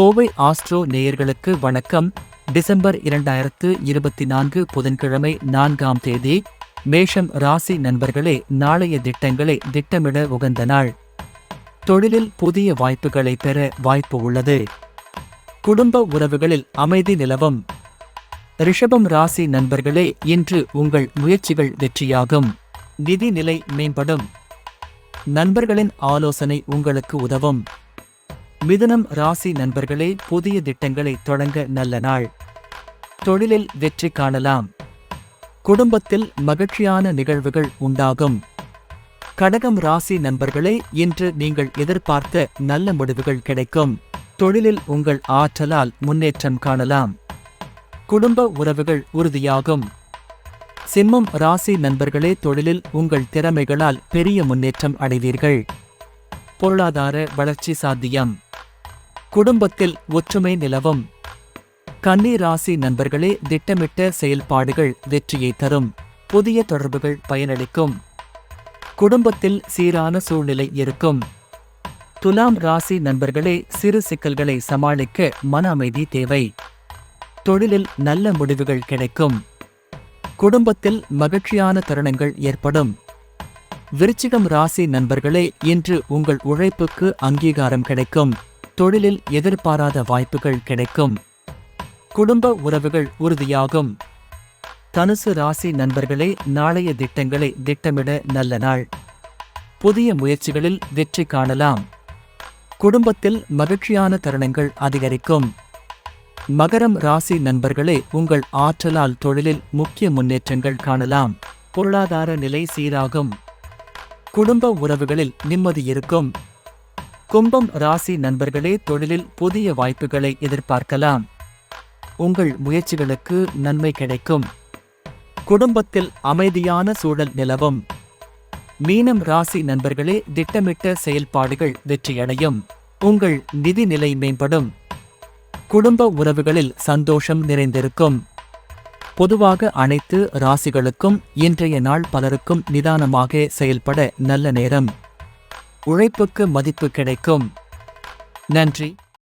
Kovai astro நேயர்களுக்கு வணக்கம். December இரண்டாயிரத்து இருபத்தி நான்கு புதன்கிழமை நான்காம் தேதி மேஷம் ராசி நண்பர்களே நாளைய திட்டங்களை திட்டமிட உகந்த நாள். தொழிலில் புதிய வாய்ப்புகளை பெற வாய்ப்பு உள்ளது. குடும்ப உறவுகளில் அமைதி நிலவும். ரிஷபம் ராசி நண்பர்களே இன்று உங்கள் முயற்சிகள் வெற்றியாகும். நிதி நிலை மேம்படும். நண்பர்களின் ஆலோசனை உங்களுக்கு உதவும். மிதுனம் ராசி நண்பர்களே புதிய திட்டங்களை தொடங்க நல்ல நாள். தொழிலில் வெற்றி காணலாம். குடும்பத்தில் மகிழ்ச்சியான நிகழ்வுகள் உண்டாகும். கடகம் ராசி நண்பர்களே இன்று நீங்கள் எதிர்பார்த்த நல்ல முடிவுகள் கிடைக்கும். தொழிலில் உங்கள் ஆற்றலால் முன்னேற்றம் காணலாம். குடும்ப உறவுகள் உறுதியாகும். சிம்மம் ராசி நண்பர்களே தொழிலில் உங்கள் திறமைகளால் பெரிய முன்னேற்றம் அடைவீர்கள். பொருளாதார வளர்ச்சி சாத்தியம். குடும்பத்தில் ஒற்றுமை நிலவும். கன்னி ராசி நண்பர்களே திட்டமிட்ட செயல்பாடுகள் வெற்றியை தரும். புதிய தொடர்புகள் பயனளிக்கும். குடும்பத்தில் சீரான சூழ்நிலை இருக்கும். துலாம் ராசி நண்பர்களே சிறு சிக்கல்களை சமாளிக்க மன அமைதி தேவை. தொழிலில் நல்ல முடிவுகள் கிடைக்கும். குடும்பத்தில் மகிழ்ச்சியான தருணங்கள் ஏற்படும். விருச்சிகம் ராசி நண்பர்களே இன்று உங்கள் உழைப்புக்கு அங்கீகாரம் கிடைக்கும். தொழிலில் எதிர்பாராத வாய்ப்புகள் கிடைக்கும். குடும்ப உறவுகள் உறுதியாகும். தனுசு ராசி நண்பர்களே நாளைய திட்டங்களை திட்டமிட நல்ல நாள். புதிய முயற்சிகளில் வெற்றி காணலாம். குடும்பத்தில் மகிழ்ச்சியான தருணங்கள் அதிகரிக்கும். மகரம் ராசி நண்பர்களே உங்கள் ஆற்றலால் தொழிலில் முக்கிய முன்னேற்றங்கள் காணலாம். பொருளாதார நிலை சீராகும். குடும்ப உறவுகளில் நிம்மதி இருக்கும். கும்பம் ராசி நண்பர்களே தொழிலில் புதிய வாய்ப்புகளை எதிர்பார்க்கலாம். உங்கள் முயற்சிகளுக்கு நன்மை கிடைக்கும். குடும்பத்தில் அமைதியான சூழல் நிலவும். மீனம் ராசி நண்பர்களே திட்டமிட்ட செயல்பாடுகள் வெற்றியடையும். உங்கள் நிதி நிலை மேம்படும். குடும்ப உறவுகளில் சந்தோஷம் நிறைந்திருக்கும். பொதுவாக அனைத்து ராசிகளுக்கும் இன்றைய நாள் பலருக்கும் நிதானமாக செயல்பட நல்ல நேரம். உழைப்புக்கு மதிப்பு கிடைக்கும். நன்றி.